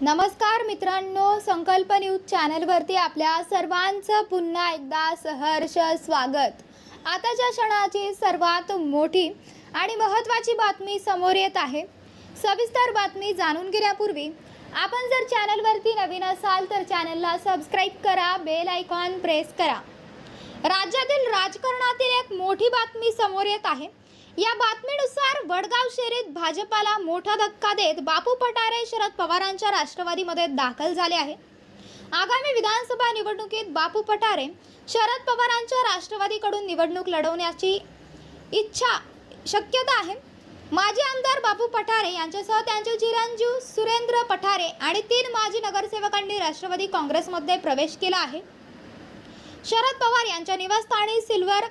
नमस्कार मित्रांनो संकल्प न्यूज चॅनलवरती आपल्या सर्वांचं पुन्हा एकदा सहर्ष स्वागत. आताच्या क्षणाची सर्वात मोठी आणि महत्त्वाची बातमी समोर येत आहे. सविस्तर बातमी जाणून घेण्यापूर्वी आपण जर चॅनलवरती नवीन असाल तर चॅनलला सबस्क्राईब करा बेल आयकॉन प्रेस करा. राज्यातील राजकारणातील एक मोठी बातमी समोर येत आहे. या बातमीनुसार वडगाव शहरीत भाजपाला मोठा धक्का देत बापू पठारे शरद पवारांच्या राष्ट्रवादीमध्ये दाखल झाले आहे. आगामी विधानसभा निवडणुकीत बापू पठारे शरद पवारांच्या राष्ट्रवादीकडून निवडणूक लढवण्याची इच्छा शक्यता आहे. माजी आमदार बापू पठारे यांच्यासह त्यांचे चिरंजीव सुरेंद्र पठारे आणि तीन माजी नगरसेवकांनी राष्ट्रवादी काँग्रेसमध्ये प्रवेश केला आहे. शरद पवार यांच्या निवासस्थानी सिल्वर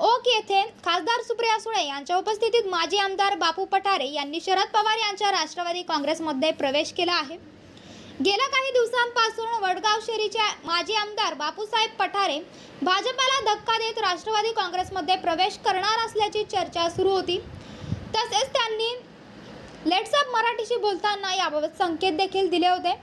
ओक येथे खासदार सुप्रिया सुळे यांच्या उपस्थितीत माजी आमदार बापू पठारे यांनी शरद पवार यांच्या राष्ट्रवादी काँग्रेसमध्ये प्रवेश केला आहे. गेल्या काही दिवसांपासून वडगाव शेरीचे माजी आमदार बापूसाहेब पठारे भाजपाला धक्का देत राष्ट्रवादी काँग्रेसमध्ये प्रवेश करणार असल्याची चर्चा सुरू होती. तसेच त्यांनी लेट्सअप मराठीशी बोलताना याबाबत संकेत देखील दिले होते.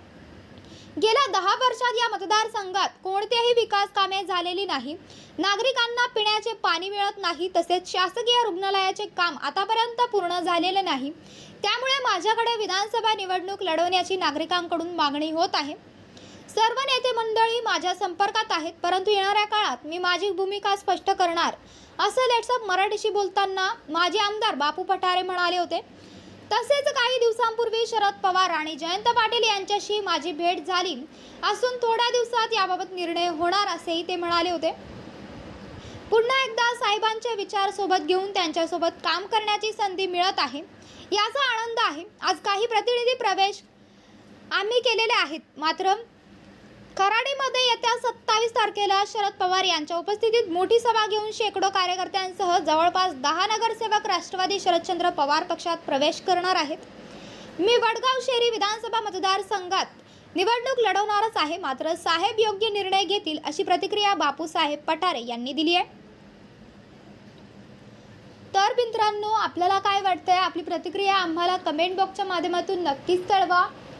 गेल्या दहा वर्षात या मतदारसंघात कोणत्याही विकास कामे झालेली नाही. नागरिकांना पिण्याचे पाणी मिळत नाही तसेच शासकीय रुग्णालयाचे काम आतापर्यंत पूर्ण झालेले नाही. त्यामुळे माझ्याकडे विधानसभा निवडणूक लढवण्याची नागरिकांकडून मागणी होत आहे. सर्व नेते मंडळी माझ्या संपर्कात आहेत परंतु येणाऱ्या काळात मी माझी भूमिका स्पष्ट करणार असं लेट्सअप मराठीशी बोलताना माजी आमदार बापू पठारे म्हणाले होते. तसेच काही दिवसांपूर्वी शरद पवार आणि जयंत पाटील यांच्याशी माझी भेट झाली. असून थोड्या दिवसात याबाबत निर्णय होणार असेही ते म्हणाले होते. पुन्हा एकदा साहेबांचे विचार सोबत घेऊन त्यांच्यासोबत काम करण्याची संधी मिळत आहे. याचा आनंद आहे. आज काही प्रतिनिधी प्रवेश आम्ही केलेले आहेत. मात्र कराडीमध्ये येत्या सत्तावीस तारखेला शरद पवार यांच्या उपस्थितीत मोठी सभा घेऊन शेकडो कार्यकर्त्यांसह जवळपास दहा नगरसेवक राष्ट्रवादी शरदचंद्र पवार पक्षात प्रवेश करणार आहेत. मी वडगाव शहरी विधानसभा मतदारसंघात निवडणूक लढवणारच आहे मात्र साहेब योग्य निर्णय घेतील अशी प्रतिक्रिया बापूसाहेब पठारे यांनी दिली आहे. तर मित्रांनो आपल्याला काय वाटतंय? आपली प्रतिक्रिया आम्हाला कमेंट बॉक्सच्या माध्यमातून नक्कीच कळवा.